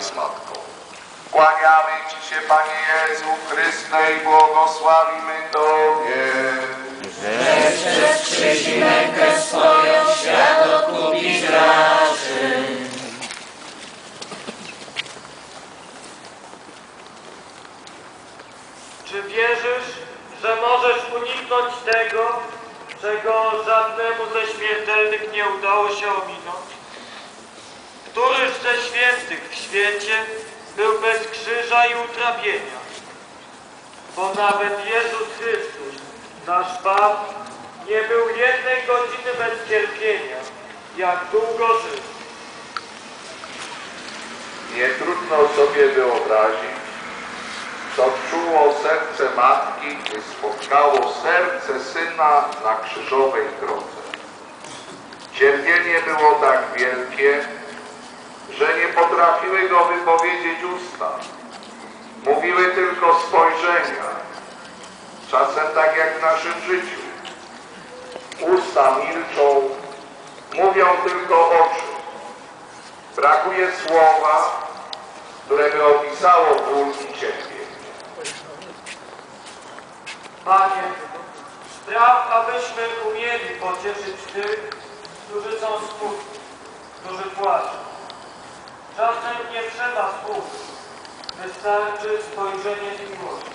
z Matką. Kłaniamy Ci się, Panie Jezu Chryste, i błogosławimy Tobie. Przez krzyż i mękę swoją świat odkupić raczy. Czy wierzysz, że możesz uniknąć tego, czego żadnemu ze śmiertelnych nie udało się ominąć? Ze świętych w świecie był bez krzyża i utrapienia? Bo nawet Jezus Chrystus, nasz Pan, nie był jednej godziny bez cierpienia, jak długo żył. Nie trudno sobie wyobrazić, co czuło serce matki, gdy spotkało serce syna na krzyżowej drodze. Cierpienie było tak wielkie, że nie potrafiły go wypowiedzieć usta. Mówiły tylko spojrzenia, czasem tak jak w naszym życiu. Usta milczą, mówią tylko oczy. Brakuje słowa, które by opisało ból i cierpienie. Panie, spraw, abyśmy umieli pocieszyć tych, którzy są smutni, którzy płaczą. Czasem nie trzeba słów, wystarczy spojrzenie z miłości.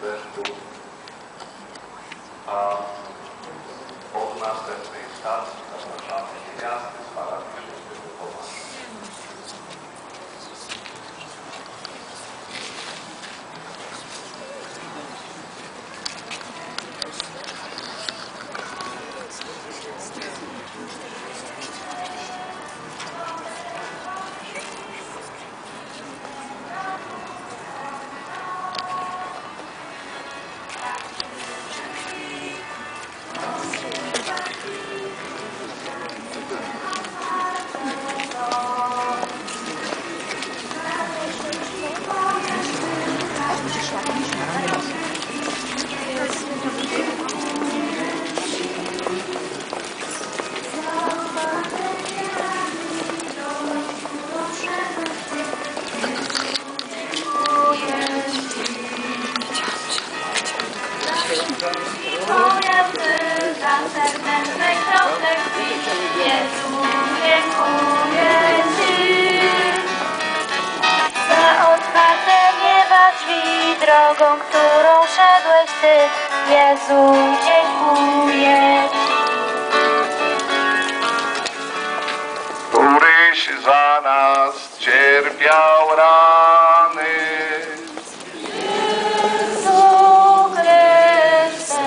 Zresztą, a drogą, którą szedłeś Ty. Jezu, dziękuję Któryś za nas cierpiał rany. Jezu Chryste,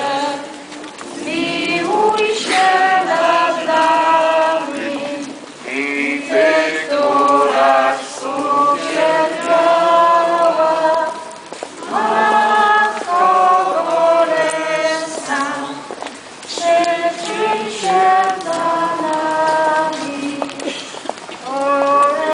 miłuj się nad nami. I Ty,